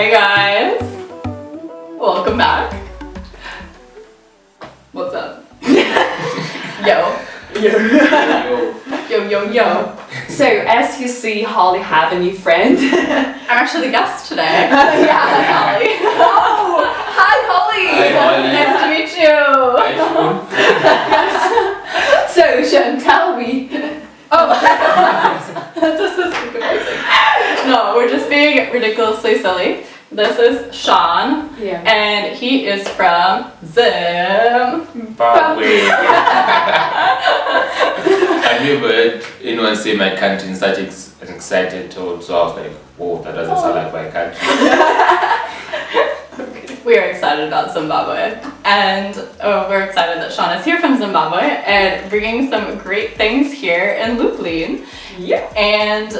Hey guys, welcome back. What's up? yo, Yo. yo, yo, yo. So as you see, Holly have a new friend. I'm actually the guest today. yeah. Holly. Oh, hi Holly. Hi, Holly. Nice to meet you. Hi, So Sean, tell me. Oh, this is embarrassing. No, we're just being ridiculously silly. This is Sean, Yeah. and he is from Zim. Zimbabwe. I've never heard anyone say my country in such ex- an excited tone, so I was like, whoa, that doesn't sound like my country. We are excited about Zimbabwe, and oh, we're excited that Sean is here from Zimbabwe and bringing some great things here in Lublin. Yeah. And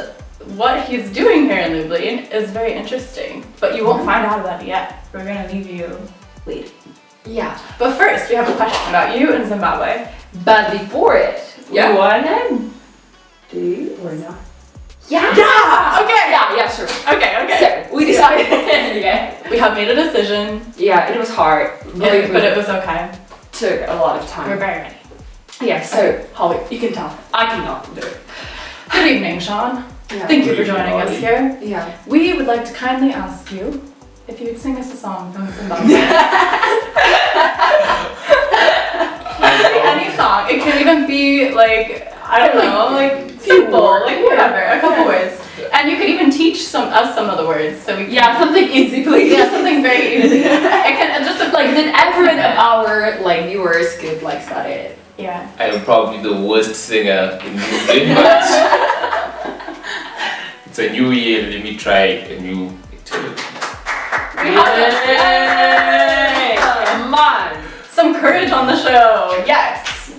what he's doing here in Lublin is very interesting, but you won't mm-hmm. find out about it yet. We're gonna leave you waiting. Yeah. But first, we have a question about you in Zimbabwe. But before it, Yeah. we wanna do you or not? Yeah. Yeah. Okay. Yeah. Yeah. Sure. Okay. Okay. So we decided. yeah. We have made a decision, Yeah. It was hard. But it was okay. took a lot of time. We're very ready. Yeah. So Holly, You can tell. I cannot do it. Good evening, Sean. Yeah. Thank you for joining us here. Yeah. We would like to kindly ask you if you would sing us a song from Zimbabwe. Any song. It can even be like I don't know, like simple, like whatever, a couple words. And you could even teach some us some of the words, so we can, Yeah. Something easy, please. yeah, something very easy. It can just like then everyone of our like viewers could like study it. yeah. I am probably the worst singer in Lublin, but it's a new year, let me try a new activity. We have Yay! Come on. some courage on the show. Yes.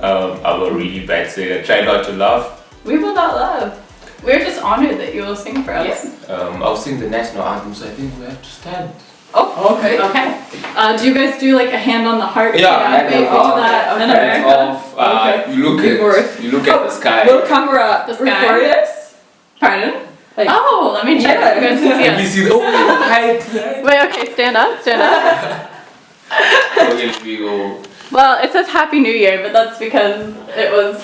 Um, I will a really bad singer, try not to laugh. We will not laugh. We're just honored that you will sing for us. Yes. Um, I'll sing the national anthem, so I think we have to stand. Oh, Okay. Okay. Uh, do you guys do like a hand on the heart? Yeah, thing? hand we on we the do heart. that in Okay. Hands America. off, uh, Okay. you look at, you look at the sky. Will camera The sky. record us? Pardon? Like- oh, let me check. Yeah. You guys can see And you us. see, the- oh, height, height. Wait, okay, stand up, stand up. Okay, let me go. well, it says Happy New Year, but that's because it was.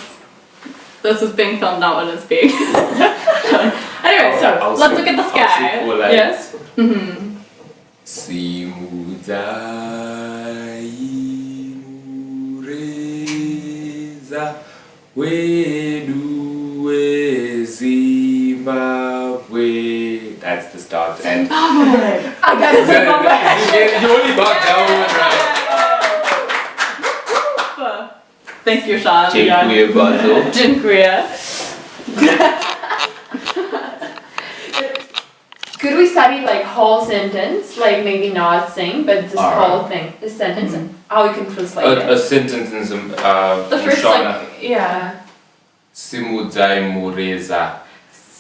This was being filmed, not when it's being. anyway, so I'll let's sing- look at the I'll sing sky. four lines. Yes. hmm Simudzai mureza wedu weZimbabwe. That's the start. And I got you, you only got that one right. Thank you, Sean. You got- Dziękuję bardzo. Dziękuję. Could we study like whole sentence, like maybe not sing, but this Alright. whole thing, the sentence, and how we can translate A, a sentence in some uh, The first, Shona. like, yeah. Simudzai mureza.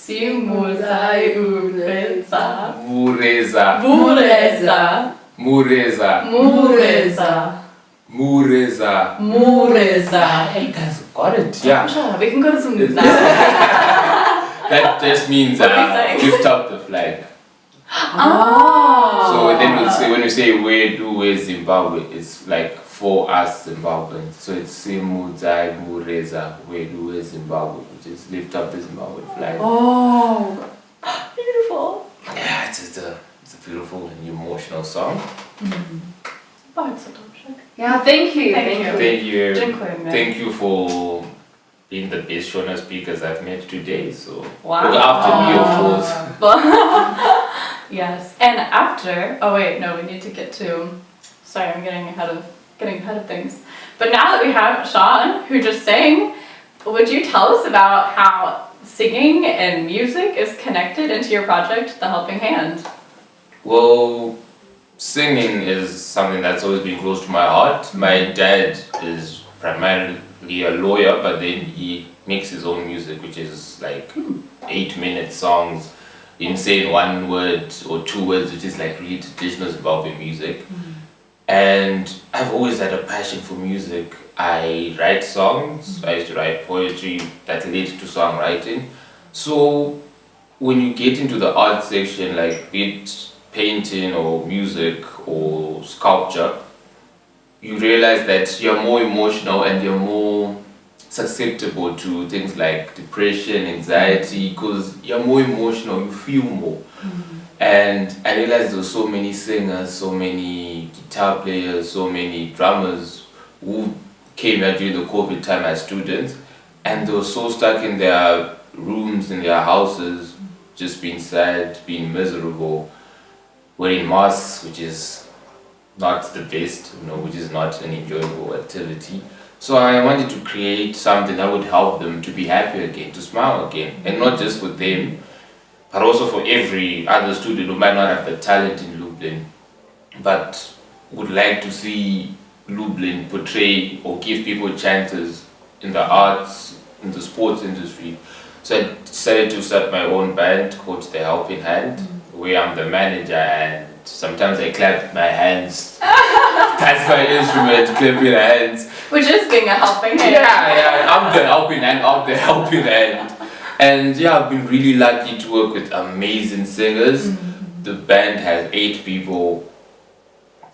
Simuzai ureza. Mureza. Mureza. Mureza. Mureza. Mureza. Mureza. Hey guys, got it. Yeah. Shut up, we can go to some now. That just means What are we uh, saying? lift up the flag. Oh. So then we'll say when you say where do where Zimbabwe, it's like for us Zimbabweans. So it's Simudzai Mureza where do where Zimbabwe, which is lift up the Zimbabwe flag. Oh. Beautiful. Yeah, it's, it's a it's a beautiful and emotional song. Mm-hmm. Oh, Bardzo dobrze. Yeah, thank you. Thank you. Thank you. Dziękujemy. Thank you for being the best Shona speakers I've met today. So Wow. look after me, of oh. course. yes. And after, oh wait, no, we need to get to. Sorry, I'm getting ahead of getting ahead of things. But now that we have Sean, who just sang, would you tell us about how singing and music is connected into your project, The Helping Hand? Well, singing is something that's always been close to my heart. My dad is primarily a lawyer, but then he makes his own music, which is like hmm. eight minute songs in saying one word or two words, which is like really traditional Zimbabwe music. Hmm. And I've always had a passion for music. I write songs, I used to write poetry that led to songwriting. So when you get into the art section, like be it painting or music or sculpture, you realize that you're more emotional and you're more susceptible to things like depression, anxiety, because you're more emotional, you feel more. Mm-hmm. And I realized there were so many singers, so many guitar players, so many drummers who came here during the COVID time as students, and they were so stuck in their rooms, in their houses, just being sad, being miserable, wearing masks, which is not the best, you know, which is not an enjoyable activity. So I wanted to create something that would help them to be happy again, to smile again, and not just for them, but also for every other student who might not have the talent in Lublin, but would like to see Lublin portray or give people chances in the arts, in the sports industry. So I decided to start my own band called The Helping Hand, mm-hmm. where I'm the manager and sometimes I clap my hands. That's my instrument, clapping hands. Which is being a helping hand. Yeah, yeah, I'm the helping hand, I'm the helping hand. And yeah, I've been really lucky to work with amazing singers. The band has eight people,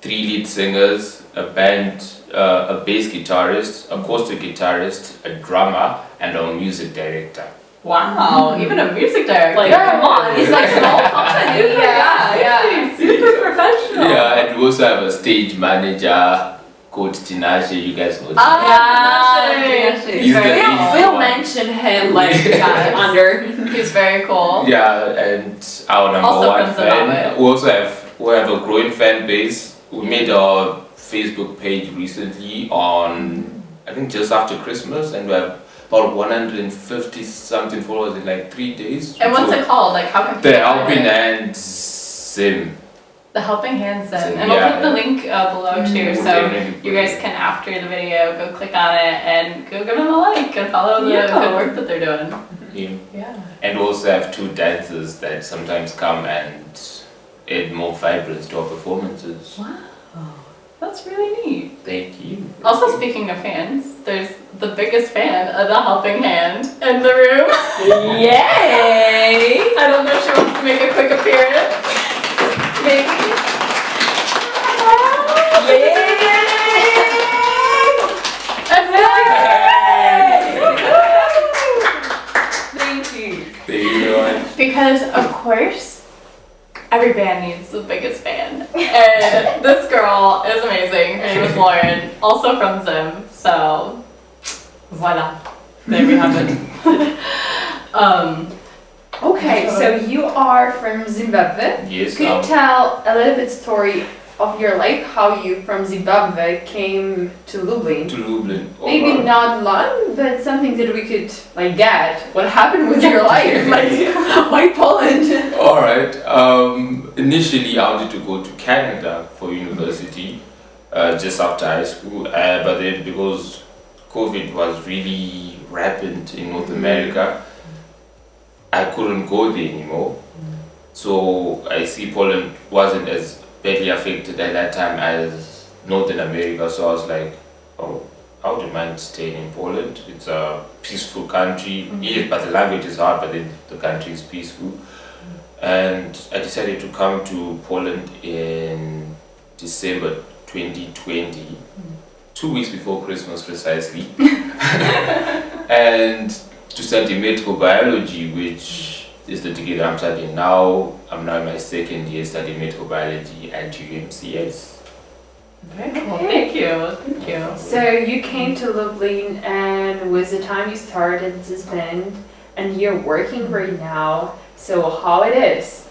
three lead singers, a band, uh, a bass guitarist, a acoustic guitarist, a drummer, and a music director. Wow, even a music director. Like, Yeah. come on, it's like small company. yeah, yeah. Super professional. Yeah, and we also have a stage manager called Tinashe. You guys know Tinashe. Ah, Yeah, Tinashe. He's He's very We'll, cool. we'll one. mention him like Yes. under. He's very cool. Yeah, and our number Also one from fan. We also have we have a growing fan base. We made our Facebook page recently on I think just after Christmas, and we have about 150 something followers in like three days. And what's So it called? Like how can The people helping find it? sim. The helping hands then. Sim, And we'll put the link uh, below too, We'll so you guys can after the video go click on it and go give them a like and follow the Yeah. good work that they're doing. Yeah. Yeah. And we also have two dancers that sometimes come and add more vibrance to our performances. Wow. That's really neat. Thank you. Also, speaking of fans, there's the biggest fan of the helping hand in the room. Yay! I don't know if she wants to make a quick appearance. Maybe. That's Thank you. Thank you very Because of course, every band needs the biggest fan, and this girl is amazing. Her name is Lauren, also from Zim. So, voila, there we have it. um, Okay, so you are from Zimbabwe. Yes, Could you um, tell a little bit story of your life, how you from Zimbabwe came to Lublin? to Lublin. Maybe not long, but something that we could like get. What happened with your life? Like why Poland? All right. Um, initially, I wanted to go to Canada for university, uh, just after high school. Uh, but then, because COVID was really rampant in North America, I couldn't go there anymore. So I see Poland wasn't as badly affected at that time as Northern America. So I was like, oh, I wouldn't mind staying in Poland. It's a peaceful country. Mm-hmm. Yes, but the language is hard, but then the country is peaceful. And I decided to come to Poland in December 2020, mm-hmm. two weeks before Christmas precisely, and to study medical biology, which is the degree that I'm studying now. I'm now in my second year studying medical biology at UMCS. very cool. Thank you. Thank you. So you came to Lublin and was the time you started this band and you're working right now. So how it is?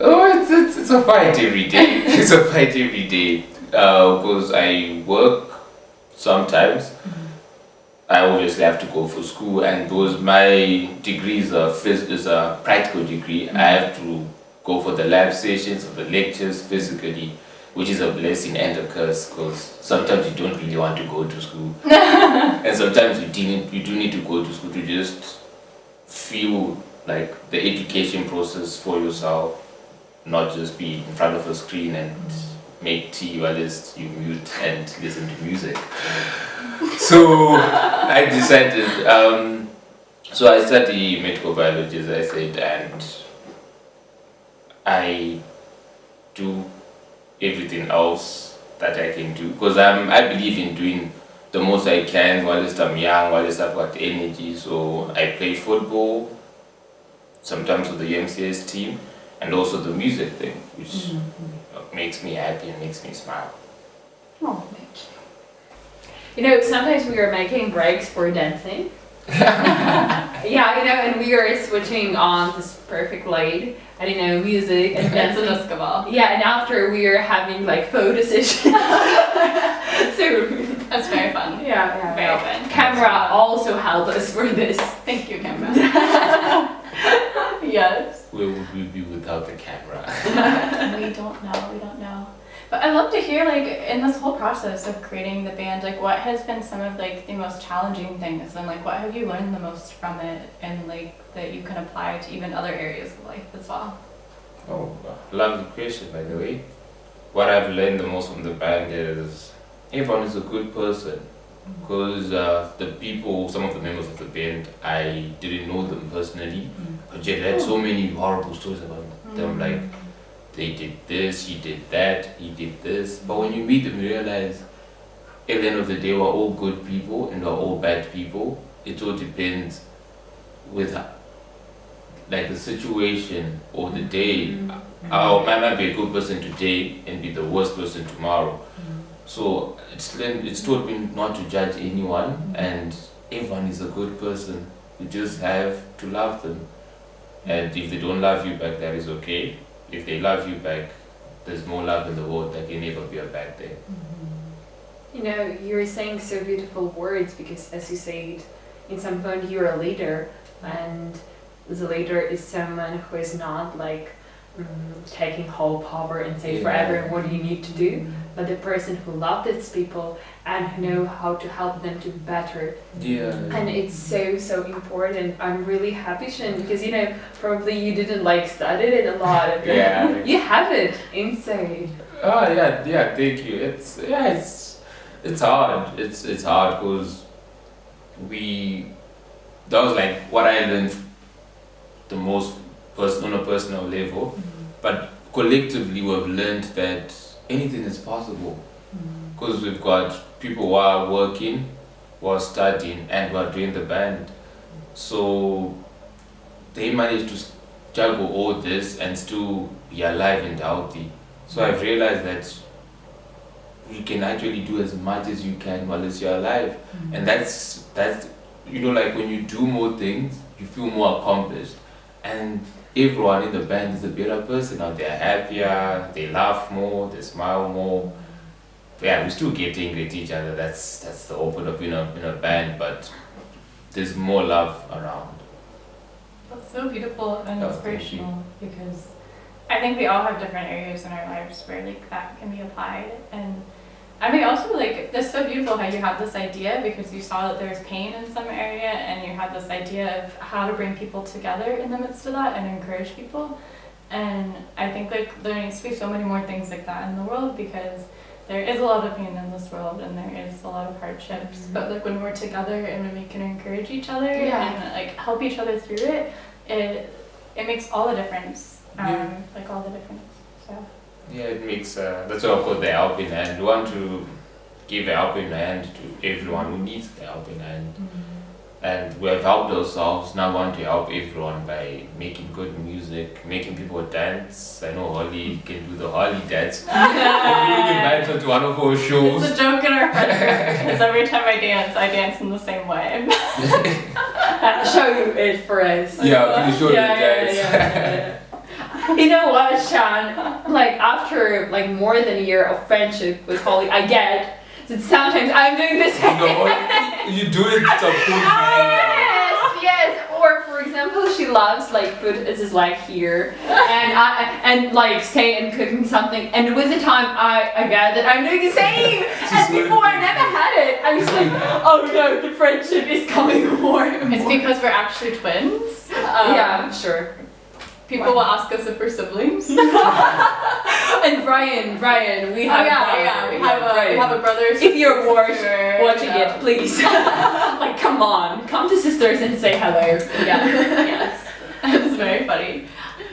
Oh, it's, it's, it's a fight every day. it's a fight every day. Uh, because I work sometimes. Mm-hmm. I obviously have to go for school, and because my degree is a, is a practical degree, mm-hmm. I have to go for the lab sessions or the lectures physically, which is a blessing and a curse because sometimes you don't really want to go to school. and sometimes you, do need, you do need to go to school to just feel like the education process for yourself not just be in front of a screen and mm-hmm. Make tea while it's you mute and listen to music. so I decided um, So I study medical biology, as I said, and I do everything else that I can do because I'm I believe in doing the most I can whilst I'm young, whilst I've got energy. So I play football, sometimes with the MCS team, and also the music thing, which makes me happy and makes me smile. Oh, thank you. You know, sometimes we are making breaks for dancing. yeah, you know, and we are switching on this perfect light I and you know, music and It's a dancing. disco ball. Yeah, and after we are having like photo session. so That's very fun. yeah, yeah. Very open. Camera also helped us for this. Thank you, camera. yes. Where would we be without the camera? we don't know. We don't know. But I'd love to hear, like, in this whole process of creating the band, like, what has been some of like the most challenging things, and like, what have you learned the most from it, and like that you can apply to even other areas of life as well. Oh, love the question, by the way. What I've learned the most from the band is everyone is a good person. Because uh, the people, some of the members of the band, I didn't know them personally, mm. but yet I had so many horrible stories about them. Mm. Like, they did this, he did that, he did this. But when you meet them, you realize at the end of the day, we're all good people and we're all bad people. It all depends with like the situation or the day. Mm. I might might be a good person today and be the worst person tomorrow. So it's learned, it's taught me not to judge anyone, and everyone is a good person. You just have to love them, and if they don't love you back, that is okay. If they love you back, there's more love in the world. That can never be a bad thing. Mm-hmm. You know, you're saying so beautiful words because, as you said, in some point you're a leader, and the leader is someone who is not like taking whole power and say for Yeah. everyone what you need to do, but the person who loves its people and who know how to help them to be better. Yeah. And it's so so important. I'm really happy, Shin, because you know probably you didn't like study it a lot. but Yeah. You have it inside. Oh yeah, yeah. Thank you. It's yeah, it's it's hard. It's it's hard because we that was like what I learned the most pers- on a personal level, but collectively we've learned that anything is possible. Mm. Because we've got people who are working, who are studying, and who are doing the band. So they managed to juggle all this and still be alive and healthy. So I've realized that you can actually do as much as you can while you're alive, mm. and that's that's you know like when you do more things, you feel more accomplished, and everyone in the band is a better person now. They're happier, they laugh more, they smile more. Yeah, we still get angry at each other. That's that's the open up in a in a band, but there's more love around. That's so beautiful and Oh, inspirational because I think we all have different areas in our lives where like that can be applied and I mean also like that's so beautiful how you have this idea because you saw that there's pain in some area and you had this idea of how to bring people together in the midst of that and encourage people. And I think like there needs to be so many more things like that in the world because there is a lot of pain in this world and there is a lot of hardships. But like when we're together and when we can encourage each other Yeah. and like help each other through it it it makes all the difference. Um, Yeah. like all the difference. So Yeah, it makes uh, that's what I call the helping hand. We want to give a helping hand to everyone who needs the helping hand. And we have helped ourselves, now we want to help everyone by making good music, making people dance. I know Holly can do the Holly dance. Maybe we can invite her to one of our shows. it's a joke in our friend because every time I dance I dance in the same way Show you it for us. Yeah, pretty sure yeah, the yeah, dance. yeah, yeah, yeah. You know what, Sean? Like after like more than a year of friendship with Holly, I get that sometimes I'm doing this. You know, you do it subconsciously. yes, yes. Or for example, she loves like put this is like here, and I and like stay and cooking something. And with the time, I I get that I'm doing the same. and before I never had it. I was like, oh no, the friendship is coming more and it's because we're actually twins um, yeah, sure. People will ask us if we're siblings. And Brian, Brian, we Oh have yeah, Brian. yeah. We have a we have a brother. If you're sister, watch, watching you know. it, please. like, come on, come to sisters and say hello. Yeah. yes. it's very funny.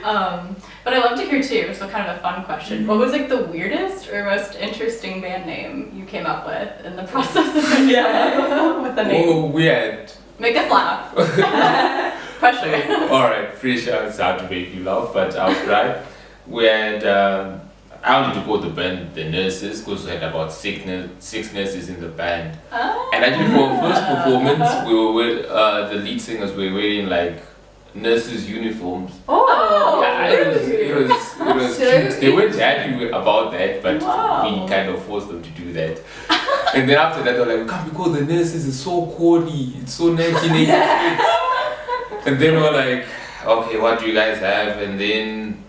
Um, but I love to hear too. So kind of a fun question. What was like the weirdest or most interesting band name you came up with in the process of Yeah. with the name? Oh, weird. Make us laugh. Pressure. Alright, pretty sure it's hard to make you laugh, but I'll try. We had, um, I wanted to call the band the Nurses because we had about six, six nurses in the band. Ah. And actually, for our first performance, we were with, uh, the lead singers we were wearing like nurses' uniforms. Oh, yeah, it was, it was, it was cute. They weren't happy about that, but Wow. we kind of forced them to do that. and then after that, they were like, can't we call the nurses? It's so corny. It's so 1986. And then we were like, okay, what do you guys have? And then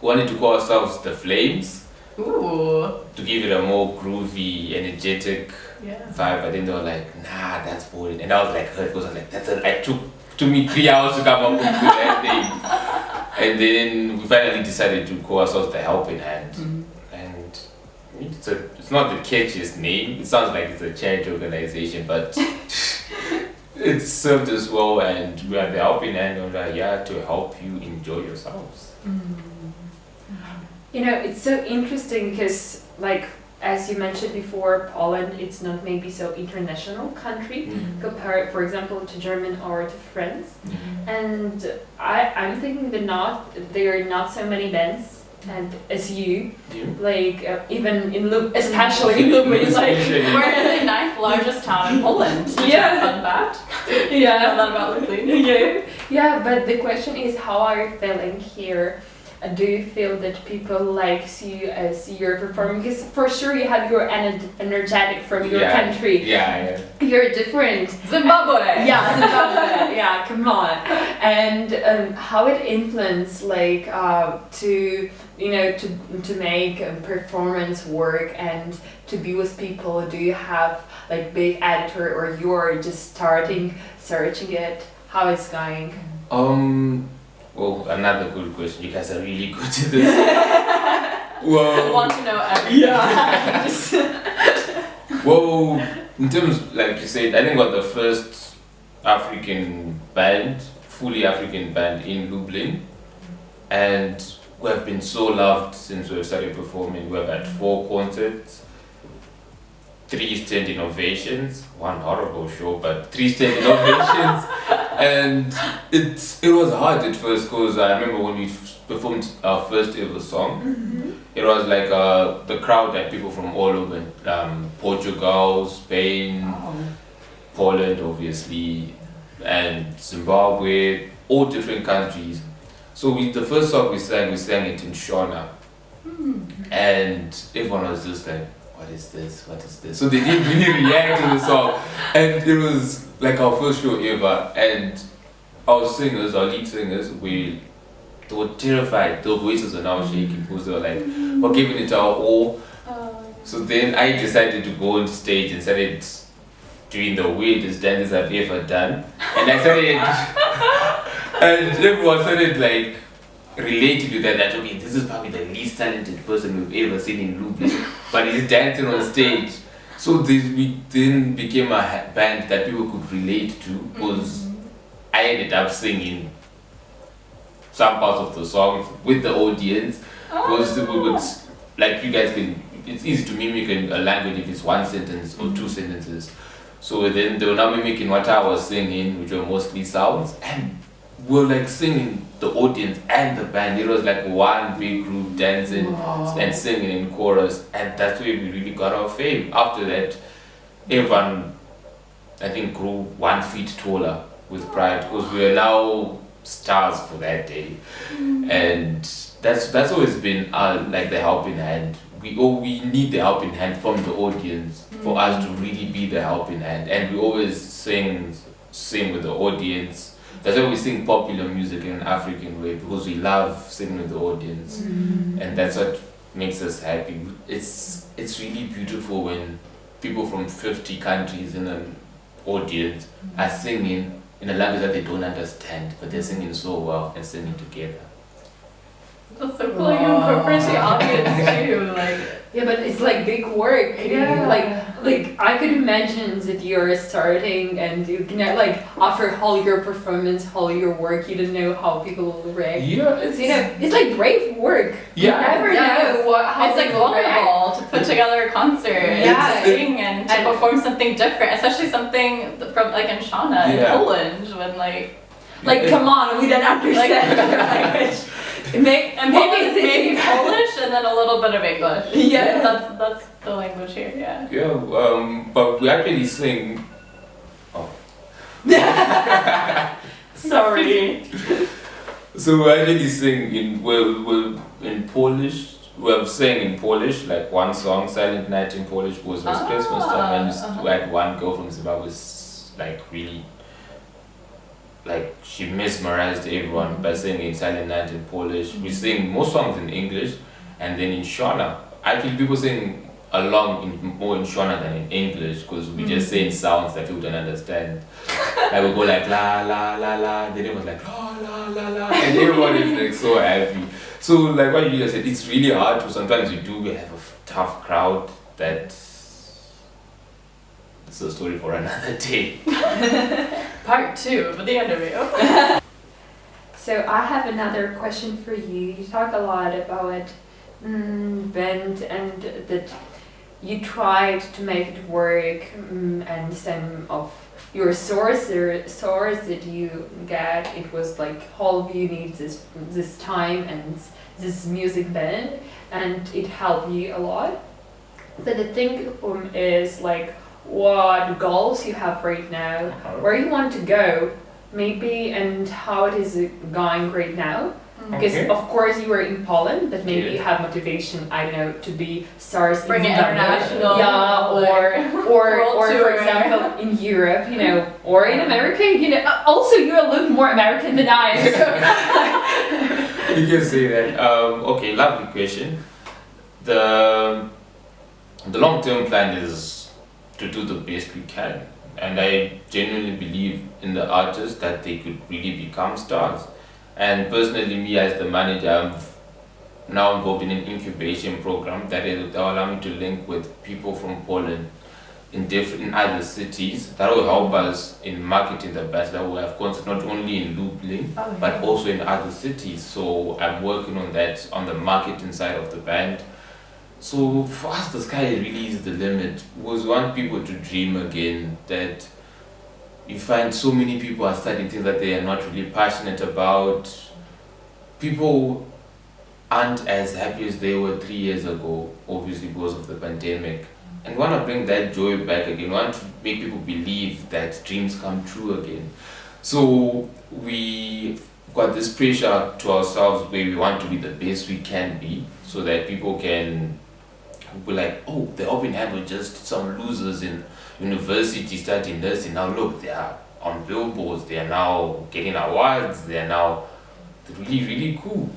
wanted to call ourselves the Flames Ooh. to give it a more groovy, energetic Yeah. vibe. But then they were like, nah, that's boring. And I was like, hurt because I was like, that's a, I took took me three hours to come up with that name. And then we finally decided to call ourselves the Helping Hand. Mm-hmm. And it's a, it's not the catchiest name. It sounds like it's a charity organization, but it served us well. And we are the Helping Hand, and we're here to help you enjoy yourselves. Mm-hmm. You know, it's so interesting because, like, as you mentioned before, Poland, it's not maybe so international country mm-hmm. compared, for example, to German or to France. Mm-hmm. And I, I'm thinking that not there are not so many bands and as you Yeah. like uh, even in Lu- especially in Lublin like Especially- We're the ninth largest town in Poland. which is a Yeah. Fun fact. I yeah that about Lublin. yeah yeah but the question is how are you feeling here Uh, do you feel that people like you as you're performing because for sure you have your ener- energetic from your Yeah. country Yeah, yeah. you're different Zimbabwe. yeah, Zimbabwe. yeah, come on. And um, how it influenced, like, uh, to you know, to to make performance work and to be with people. Do you have like big editor, or you're just starting searching it? How it's going? Um, well, another good question. You guys are really good at this. I well, want to know everything. yeah well, in terms, like you said, I think we're the first African band, fully African band in Lublin, and we have been so loved since we've started performing. We've had four concerts, three standing ovations, one horrible show, but three standing ovations, and it it was hard at first because I remember when we performed our first ever song. It was like uh, the crowd had people from all over um, Portugal, Spain, Poland, obviously, and Zimbabwe, all different countries. So we, the first song we sang, we sang it in Shona, hmm. and everyone was just like, "What is this? What is this?" So they didn't really react to the song, and it was like our first show ever. And our singers, our lead singers, we they were terrified. Their voices were now shaking because they were like, "We're giving it our all." Oh, So then I decided to go on stage and started doing the weirdest dances I've ever done. And I started, and everyone started like relating to that. That okay, this is probably the least talented person we've ever seen in Lublin, but he's dancing on stage. So this we then became a band that people could relate to because I ended up singing some parts of the songs with the audience because we would oh. like you guys can it's easy to mimic a language if it's one sentence or two mm. sentences so then they were now mimicking what i was singing which were mostly sounds and were like singing the audience and the band. It was like one big group dancing and singing in chorus and that's where we really got our fame. After that everyone i think grew one feet taller with pride because we are now stars for that day. Mm. And that's that's always been our like the helping hand. We oh we need the helping hand from the audience for us mm. to really be the helping hand. And we always sing sing with the audience that's why we sing popular music in an african way because we love singing with the audience. Mm-hmm. And that's what makes us happy. It's it's really beautiful when people from 50 countries in an audience are singing in a language that they don't understand but they're singing so well and singing together That's so cool. You incorporate the audience too. Like, Yeah, but it's like big work. Yeah. Like like I could imagine that you're starting and you know like after all your performance, all your work, you don't know how people will react. Yeah, it's, you know, it's like brave work. yeah. You never Yes. know what how it's like people react. vulnerable to put together a concert Yeah. and sing and to And- perform something different, especially something from like in Shauna in Poland when like Like come on, we don't understand your language. Make, and maybe Polish, it's maybe Polish and then a little bit of English. Yeah. that's that's the language here. Yeah. Yeah, um, but we actually sing. Sorry. So we actually sing in well, well in Polish. We're saying in Polish, like one song, "Silent Night" in Polish was was Ah, Christmas time, and uh-huh. we had one girl from Zimbabwe, s- like really, like she mesmerized everyone by singing "Silent Night" in Polish. We sing most songs in English, and then in Shona, actually people sing along in more in Shona than in English because we just mm. say in sounds that people don't understand. like we go like la la la la, then it was like la la la la, and everyone is like so happy. So like what you just said, it's really hard to sometimes you do have a tough crowd that. It's a story for another day. Part two of the interview. So I have another question for you. You talk a lot about mm, band and that you tried to make it work mm, and some of your source source that you get it was like all of you need this this time and this music band and it helped you a lot but the thing um, is like what goals you have right now where you want to go maybe and how it is going right now because Okay. of course you were in Poland but maybe Yeah. you have motivation I don't know to be stars in Bring it international, yeah or like, or world or for example in Europe you know or in America you know uh, also you're a little more American than I so you can say that. Um, okay, lovely question. The the long term plan is to do the best we can, and I genuinely believe in the artists that they could really become stars. And personally, me as the manager, I'm now involved in an incubation program that is that will allow me to link with people from Poland in different in other cities that will help us in marketing the best that we have concerts not only in Lublin Oh, but also in other cities. So I'm working on that on the marketing side of the band. So for us, the sky really is the limit. We want people to dream again. That you find so many people are studying things that they are not really passionate about. People aren't as happy as they were three years ago, obviously because of the pandemic. And want to bring that joy back again. Want to make people believe that dreams come true again. So we got this pressure to ourselves where we want to be the best we can be so that people can be like, oh, the open hand were just some losers in university studying nursing. Now look, they are on billboards, they are now getting awards, they are now really, really cool.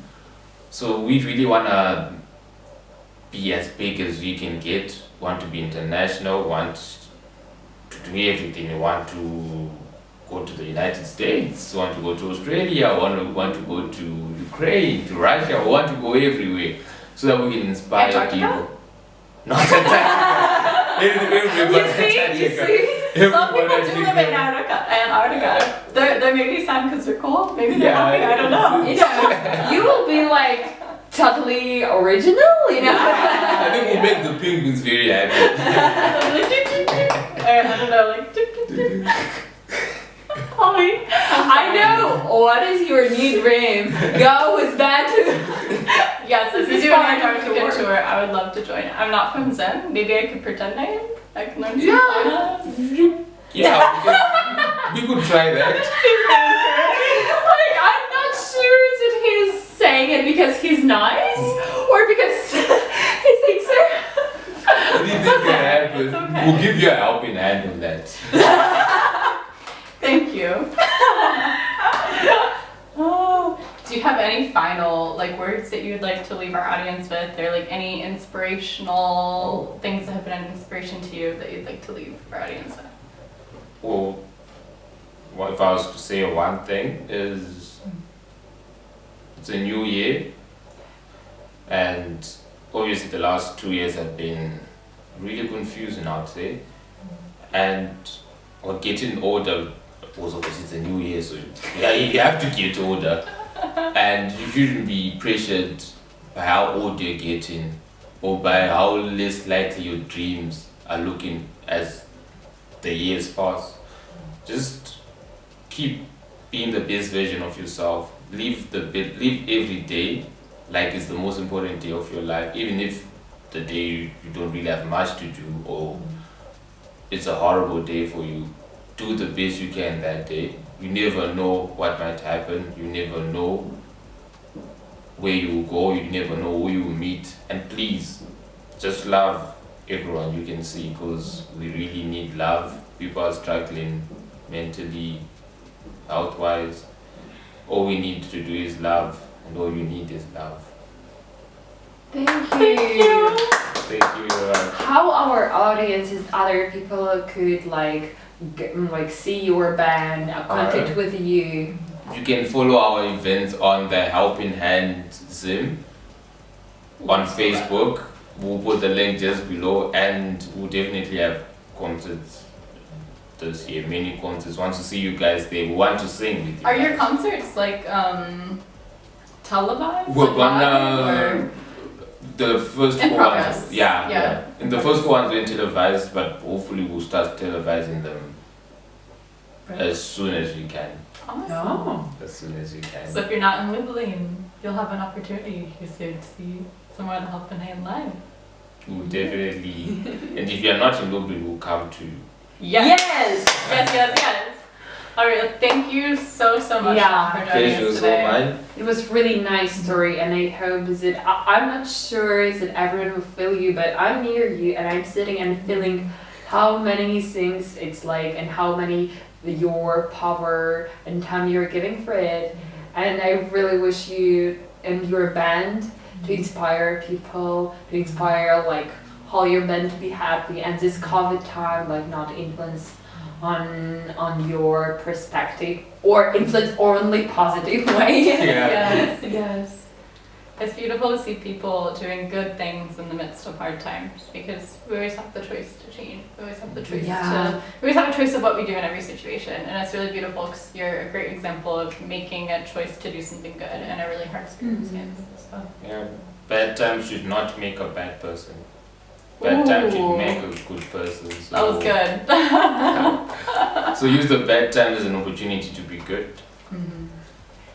So we really wanna be as big as we can get, want to be international, want to do everything, we want to go to the United States, want to go to Australia, want to want to go to Ukraine, to Russia, want to go everywhere, so that we can inspire people. Not Antarctica. Every- everybody you see you Antarctica. see Some people Everybody do live in Antarctica. Antarctica. Antarctica. They're, they're maybe sad because they're cold. Maybe they're Yeah, happy. I don't know. you know you will be like totally original you know I think we'll make the penguins very happy. I don't know, like. Holly, I know what is your new dream go with that Yes, This is an fine to Antarctica work. Tour, I would love to join. I'm not from Zen. Maybe I could pretend I am. I can learn some Yeah. China. Yeah, we could, we could try that. like I'm not sure that he's saying it because he's nice or because he thinks it Anything can happen. It's okay. We'll give you a helping hand on that. Thank you. Oh, do you have any final like words that you would like to leave our audience with, or like any inspirational oh. things that have been an inspiration to you that you'd like to leave our audience with? Well, what if I was to say one thing is it's a new year and obviously the last two years have been really confusing, I'd say. And or getting older was obviously it's a new year, so yeah, you have to get older, and you shouldn't be pressured by how old you're getting or by how less likely your dreams are looking as the years pass. Just keep being the best version of yourself. Live the live every day like it's the most important day of your life, even if the day you, you don't really have much to do or it's a horrible day for you. Do the best you can that day. You never know what might happen. You never know where you will go. You never know who you will meet. And please, just love everyone you can see because we really need love. People are struggling mentally, health wise. All we need to do is love, and all you need is love. Thank you. Thank you. Thank you. How our audiences, other people could like g- like see your band, uh, contact Alright. with you. You can follow our events on the Helping Hand Zim on Facebook. We'll put the link just below, and we'll definitely have concerts this year. Many concerts. Want to see you guys there. We want to sing with you. Are your concerts like um televised? We're gonna the first In four progress. ones. Yeah, Yeah. yeah. And the first four ones were televised, but hopefully we'll start televising them as soon as we can. Awesome. Oh. As soon as we can. So if you're not in Liverpool, you'll have an opportunity to see to see someone helping hand live. We'll definitely. and if you're not in Dublin, we'll come to Yes. Yes. Yes, yes, yes. Alright, thank you so so much Yeah. for joining Pleasure us so today. mine. It was really nice story, and I hope that I, I'm not sure that everyone will feel you, but I'm near you, and I'm sitting and feeling how many things it's like, and how many your power and time you're giving for it, and I really wish you and your band to inspire people, to inspire like how you're meant to be happy, and this COVID time like not influence on on your perspective or influence only positive way. Yes, yes. It's beautiful to see people doing good things in the midst of hard times because we always have the choice to change. We always have the choice Yeah. to. We always have a choice of what we do in every situation, and it's really beautiful because you're a great example of making a choice to do something good in a really hard mm-hmm. circumstance. So. Yeah. Bad times should not make a bad person. Bad times Ooh. should make a good person. So, That was good. So use the bad times as an opportunity to be good. Mm-hmm.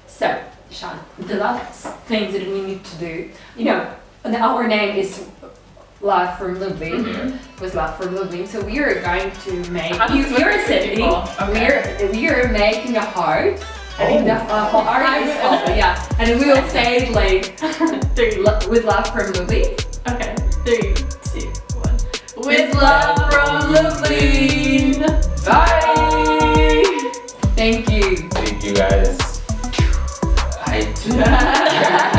So, Sean, the last thing that we need to do, you know, and our name is Love from Lublin. Yeah. Was Love from Lublin. So we are going to make How you, does this you're work, sitting. Okay. We're we are making a heart. I think the uh, whole heart is called, yeah. And we will say it like Three. lo- with love from Lublin. Okay. Three, two, one. With love from Lublin. Bye. Thank you. Thank you guys. I